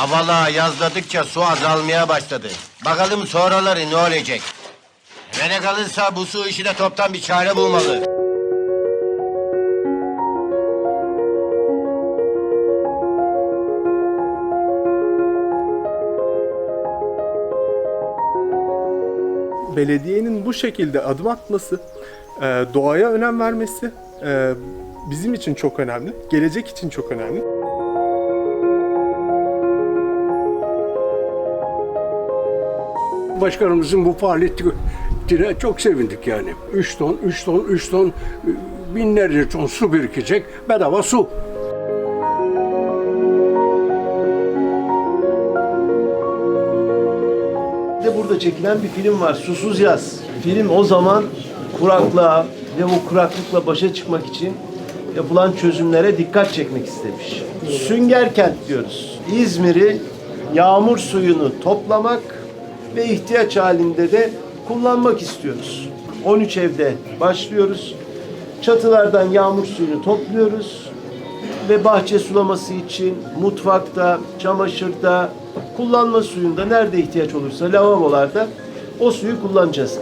Havalar yazladıkça su azalmaya başladı. Bakalım sonraları ne olacak? Bana kalırsa bu su işine toptan bir çare bulmalı. belediyenin bu şekilde adım atması, e, doğaya önem vermesi e, bizim için çok önemli, gelecek için çok önemli. Başkanımızın bu faaliyetine çok sevindik yani. 3 ton, 3 ton, 3 ton, binlerce ton su birikecek, bedava su. De burada çekilen bir film var. Susuz Yaz. Film o zaman kuraklığa ve bu kuraklıkla başa çıkmak için yapılan çözümlere dikkat çekmek istemiş. Sünger kent diyoruz. İzmir'i yağmur suyunu toplamak ve ihtiyaç halinde de kullanmak istiyoruz. 13 evde başlıyoruz. Çatılardan yağmur suyunu topluyoruz ve bahçe sulaması için mutfakta, çamaşırda, kullanma suyunda nerede ihtiyaç olursa lavabolarda o suyu kullanacağız.